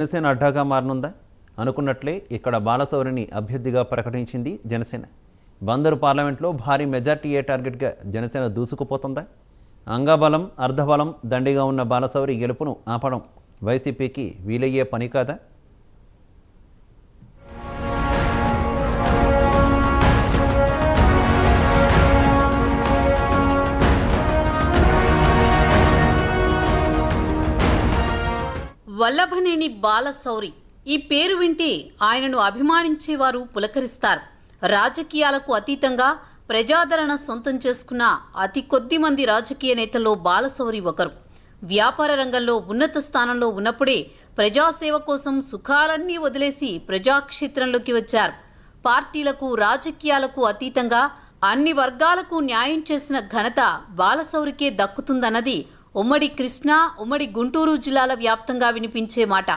జనసేన అడ్డాగా మారనుందా? అనుకున్నట్లే ఇక్కడ బాలసౌరిని అభ్యర్థిగా ప్రకటించింది జనసేన. బందరు పార్లమెంట్లో భారీ మెజార్టీయే టార్గెట్గా జనసేన దూసుకుపోతుందా? అంగబలం అర్ధబలం దండిగా ఉన్న బాలసౌరి గెలుపును ఆపడం వైసీపీకి వీలయ్యే పని కాదా? వల్లభనేని బాలశౌరి. ఈ పేరు వింటే ఆయనను అభిమానించేవారు పులకరిస్తారు. రాజకీయాలకు అతీతంగా ప్రజాదరణ సొంతం చేసుకున్న అతి కొద్ది మంది రాజకీయ నేతల్లో బాలశౌరి ఒకరు. వ్యాపార రంగంలో ఉన్నత స్థానంలో ఉన్నప్పుడే ప్రజాసేవ కోసం సుఖాలన్నీ వదిలేసి ప్రజాక్షేత్రంలోకి వచ్చారు. పార్టీలకు రాజకీయాలకు అతీతంగా అన్ని వర్గాలకు న్యాయం చేసిన ఘనత బాలశౌరికే దక్కుతుందన్నది ఉమ్మడి కృష్ణా ఉమ్మడి గుంటూరు జిల్లాల వ్యాప్తంగా వినిపించే మాట.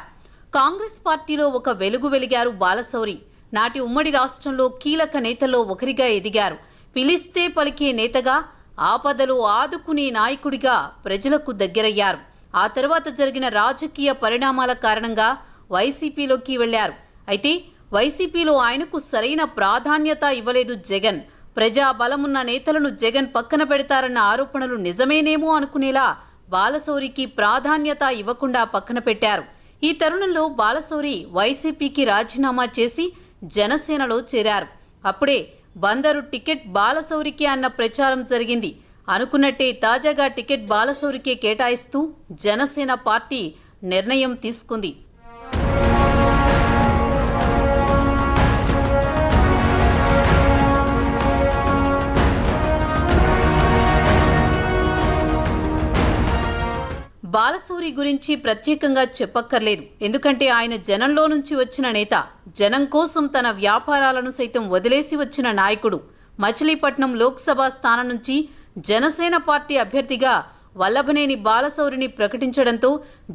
కాంగ్రెస్ పార్టీలో ఒక వెలుగు వెలిగారు బాలశౌరి నాటి ఉమ్మడి రాష్ట్రంలో కీలక నేతల్లో ఒకరిగా ఎదిగారు. పిలిస్తే పలికే నేతగా ఆపదలో ఆదుకునే నాయకుడిగా ప్రజలకు దగ్గరయ్యారు. ఆ తర్వాత జరిగిన రాజకీయ పరిణామాల కారణంగా వైసీపీలోకి వెళ్ళారు. అయితే వైసీపీలో ఆయనకు సరైన ప్రాధాన్యత ఇవ్వలేదు జగన్. ప్రజా బలమున్న నేతలను జగన్ పక్కన పెడతారన్న ఆరోపణలు నిజమేనేమో అనుకునేలా బాలశౌరికి ప్రాధాన్యత ఇవ్వకుండా పక్కన పెట్టారు. ఈ తరుణంలో బాలశౌరి వైసీపీకి రాజీనామా చేసి జనసేనలో చేరారు. అప్పుడే బందరు టికెట్ బాలశౌరికి అన్న ప్రచారం జరిగింది. అనుకున్నట్టే తాజాగా టికెట్ బాలశౌరికే కేటాయిస్తూ జనసేన పార్టీ నిర్ణయం తీసుకుంది. బాలసూరి గురించి ప్రత్యేకంగా చెప్పక్కర్లేదు. ఎందుకంటే ఆయన జనంలో నుంచి వచ్చిన నేత జనం కోసం తన వ్యాపారాలను సైతం వదిలేసి వచ్చిన నాయకుడు. మచిలీపట్నం లోక్సభ స్థానం నుంచి జనసేన పార్టీ అభ్యర్థిగా వల్లభనేని బాలసౌరిని ప్రకటించడంతో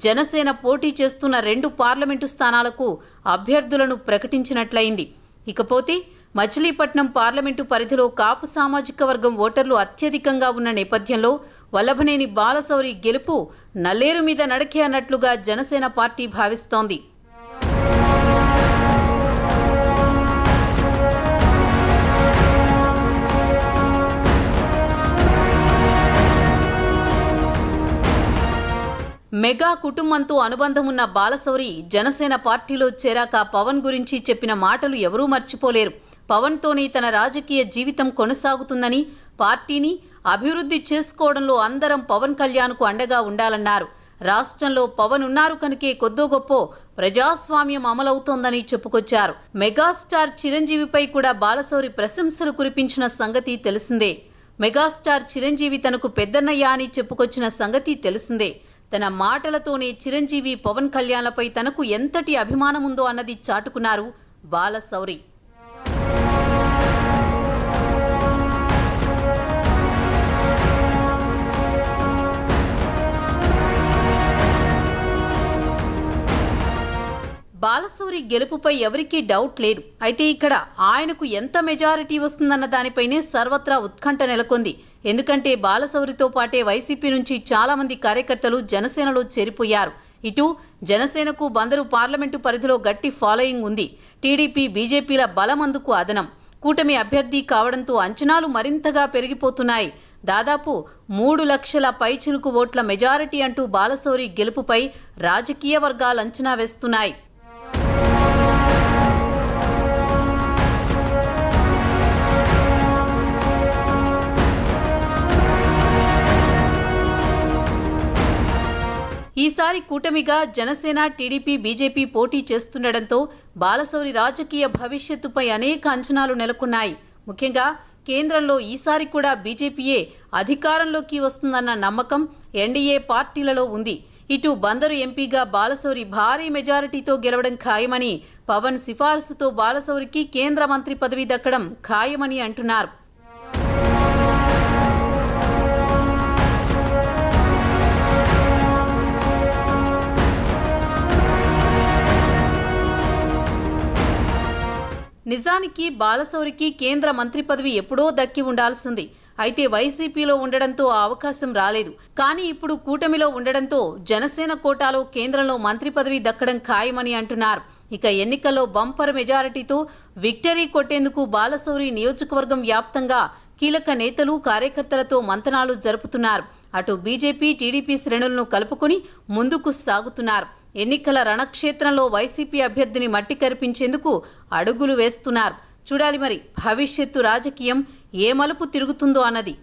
జనసేన పోటీ చేస్తున్న రెండు పార్లమెంటు స్థానాలకు అభ్యర్థులను ప్రకటించినట్లయింది. ఇకపోతే మచిలీపట్నం పార్లమెంటు పరిధిలో కాపు సామాజిక వర్గం ఓటర్లు అత్యధికంగా ఉన్న నేపథ్యంలో వల్లభనేని బాలసౌరి గెలుపు నల్లేరు మీద నడకే అన్నట్లుగా జనసేన పార్టీ భావిస్తోంది. మెగా కుటుంబంతో అనుబంధం ఉన్న బాలశౌరి జనసేన పార్టీలో చేరాక పవన్ గురించి చెప్పిన మాటలు ఎవరూ మర్చిపోలేరు. పవన్తోనే తన రాజకీయ జీవితం కొనసాగుతుందని పార్టీని అభివృద్ధి చేసుకోవడంలో అందరం పవన్ కళ్యాణ్కు అండగా ఉండాలన్నారు. రాష్ట్రంలో పవన్ ఉన్నారు కనుకే కొద్దో గొప్ప ప్రజాస్వామ్యం అమలవుతోందని చెప్పుకొచ్చారు. మెగాస్టార్ చిరంజీవిపై కూడా బాలశౌరి ప్రశంసలు కురిపించిన సంగతి తెలిసిందే. మెగాస్టార్ చిరంజీవి తనకు పెద్దన్నయ్య అని చెప్పుకొచ్చిన సంగతి తెలిసిందే. తన మాటలతోనే చిరంజీవి పవన్ కళ్యాణ్లపై తనకు ఎంతటి అభిమానముందో అన్నది చాటుకున్నారు బాలశౌరి బాలశౌరి గెలుపుపై ఎవరికీ డౌట్ లేదు. అయితే ఇక్కడ ఆయనకు ఎంత మెజారిటీ వస్తుందన్న దానిపైనే సర్వత్రా ఉత్కంఠ నెలకొంది. ఎందుకంటే బాలశౌరితో పాటే వైసీపీ నుంచి చాలామంది కార్యకర్తలు జనసేనలో చేరిపోయారు. ఇటు జనసేనకు బందరు పార్లమెంటు పరిధిలో గట్టి ఫాలోయింగ్ ఉంది. టీడీపీ బీజేపీల బలమందుకు అదనం. కూటమి అభ్యర్థి కావడంతో అంచనాలు మరింతగా పెరిగిపోతున్నాయి. దాదాపు మూడు లక్షల పైచిలుకు ఓట్ల మెజారిటీ అంటూ బాలశౌరి గెలుపుపై రాజకీయ వర్గాలు అంచనా వేస్తున్నాయి. ఈసారి కూటమిగా జనసేన టీడీపీ బీజేపీ పోటీ చేస్తుండటంతో బాలశౌరి రాజకీయ భవిష్యత్తుపై అనేక అంచనాలు నెలకొన్నాయి. ముఖ్యంగా కేంద్రంలో ఈసారి కూడా బీజేపీయే అధికారంలోకి వస్తుందన్న నమ్మకం ఎన్డీఏ పార్టీలలో ఉంది. ఇటు బందరు ఎంపీగా బాలశౌరి భారీ మెజారిటీతో గెలవడం ఖాయమని పవన్ సిఫార్సుతో బాలశౌరికి కేంద్ర మంత్రి పదవి దక్కడం ఖాయమని అంటున్నారు. నిజానికి బాలశౌరికి కేంద్ర మంత్రి పదవి ఎప్పుడో దక్కి ఉండాల్సింది. అయితే వైసీపీలో ఉండడంతో ఆ అవకాశం రాలేదు. కానీ ఇప్పుడు కూటమిలో ఉండడంతో జనసేన కోటాలో కేంద్రంలో మంత్రి పదవి దక్కడం ఖాయమని అంటున్నారు. ఇక ఎన్నికల్లో బంపర్ మెజారిటీతో విక్టరీ కొట్టేందుకు బాలశౌరి నియోజకవర్గం వ్యాప్తంగా కీలక నేతలు కార్యకర్తలతో మంతనాలు జరుపుతున్నారు. అటు బీజేపీ టీడీపీ శ్రేణులను కలుపుకుని ముందుకు సాగుతున్నారు. ఎన్నికల రణక్షేత్రంలో వైసీపీ అభ్యర్థిని మట్టి కరిపించేందుకు అడుగులు వేస్తున్నారు. చూడాలి మరి భవిష్యత్తు రాజకీయం ఏ మలుపు తిరుగుతుందో అన్నది.